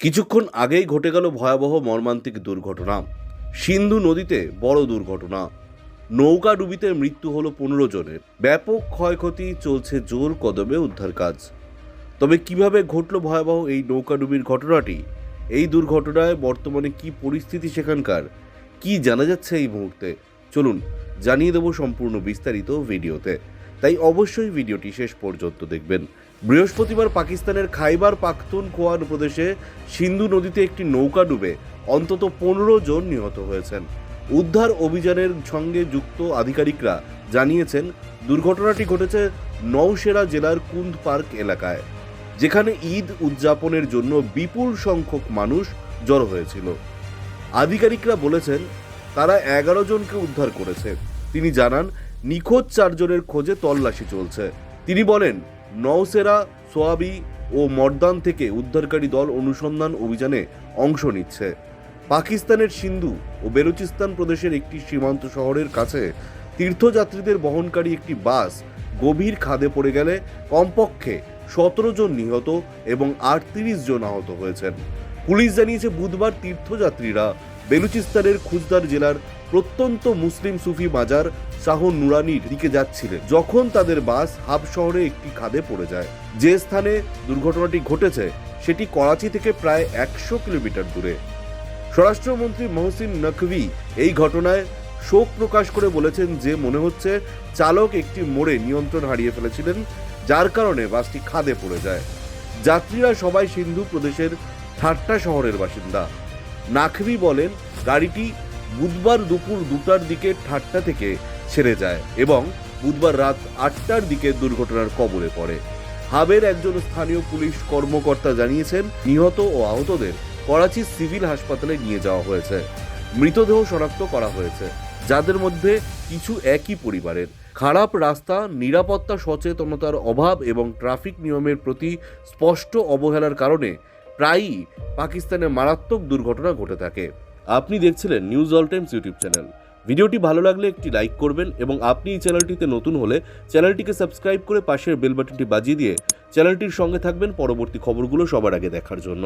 কিছুক্ষণ আগেই ঘটে গেল ভয়াবহ মর্মান্তিক দুর্ঘটনা। সিন্ধু নদীতে বড় দুর্ঘটনা। নৌকা ডুবিতে মৃত্যু হলো পনেরো জনের। ব্যাপক ক্ষয়ক্ষতি চলছে জোর কদমে উদ্ধার কাজ। তবে কীভাবে ঘটল ভয়াবহ এই নৌকাডুবির ঘটনাটি? এই দুর্ঘটনায় বর্তমানে কি পরিস্থিতি সেখানকার? কি জানা যাচ্ছে এই মুহূর্তে? চলুন জানিয়ে দেবো সম্পূর্ণ বিস্তারিত ভিডিওতে। তাই অবশ্যই ভিডিওটি শেষ পর্যন্ত দেখবেন। বৃহস্পতিবার পাকিস্তানের খাইবার পাখতুনখোয়ার প্রদেশে সিন্ধু নদীতে একটি নৌকা ডুবে অন্তত পনেরো জন নিহত হয়েছেন। উদ্ধার অভিযানের সঙ্গে যুক্ত আধিকারিকরা জানিয়েছেন, দুর্ঘটনাটি ঘটেছে নওশেরা জেলার কুন্দ পার্ক এলাকায়, যেখানে ঈদ উদযাপনের জন্য বিপুল সংখ্যক মানুষ জড়ো হয়েছিল। আধিকারিকরা বলেছেন, তারা এগারো জনকে উদ্ধার করেছে। তিনি জানান, নিখোঁজ চারজনের খোঁজে তল্লাশি চলছে। তিনি বলেন নওসেরা, সোয়াবি ও মর্দান থেকে উদ্ধারকারী দল অনুসন্ধান অভিযানে অংশ নিচ্ছে। পাকিস্তানের সিন্ধু ও বেলুচিস্তান প্রদেশের একটি সীমান্ত শহরের কাছে তীর্থযাত্রীদের বহনকারী একটি বাস গভীর খাদে পড়ে গেলে কমপক্ষে সতেরো জন নিহত এবং আটত্রিশ জন আহত হয়েছেন। পুলিশ জানিয়েছে, বুধবার তীর্থযাত্রীরা বেলুচিস্তানের খুজদার জেলার প্রত্যন্ত মুসলিম সুফি মাজার শাহ নুরানির দিকে যাচ্ছিলেন। যখন তাদের বাস হাব শহরে একটি খাদে পড়ে যায়। যে স্থানে দুর্ঘটনাটি ঘটেছে, সেটি করাচি থেকে প্রায় একশো কিলোমিটার দূরে। স্বরাষ্ট্রমন্ত্রী মহসিন নকভি এই ঘটনায় শোক প্রকাশ করে বলেছেন যে, মনে হচ্ছে চালক একটি মোড়ে নিয়ন্ত্রণ হারিয়ে ফেলেছিলেন, যার কারণে বাসটি খাদে পড়ে যায়। যাত্রীরা সবাই সিন্ধু প্রদেশের ঠাট্টা শহরের বাসিন্দা। নাকভি বলেন, গাড়িটি বুধবার দুপুর দুটার দিকে ঠাট্টা থেকে ছেড়ে যায় এবং বুধবার রাত আটটার দিকে দুর্ঘটনার কবলে পড়ে। হাবের একজন স্থানীয় পুলিশ কর্মকর্তা জানিয়েছেন, নিহত ও আহতদের করাচি সিভিল হাসপাতালে নিয়ে যাওয়া হয়েছে। মৃতদেহ শনাক্ত করা হয়েছে, যাদের মধ্যে কিছু একই পরিবারের। খারাপ রাস্তা, নিরাপত্তা সচেতনতার অভাব এবং ট্রাফিক নিয়মের প্রতি স্পষ্ট অবহেলার কারণে প্রায়ই পাকিস্তানে মারাত্মক দুর্ঘটনা ঘটে থাকে। আপনি দেখছিলেন news all times YouTube channel ভিডিওটি ভালো লাগলে একটি লাইক করবেন এবং আপনি এই চ্যানেলটিতে নতুন হলে চ্যানেলটিকে সাবস্ক্রাইব করে পাশের বেল বাটনটি বাজিয়ে দিয়ে চ্যানেলটির সঙ্গে থাকবেন। পরবর্তী খবরগুলো সবার আগে দেখার জন্য।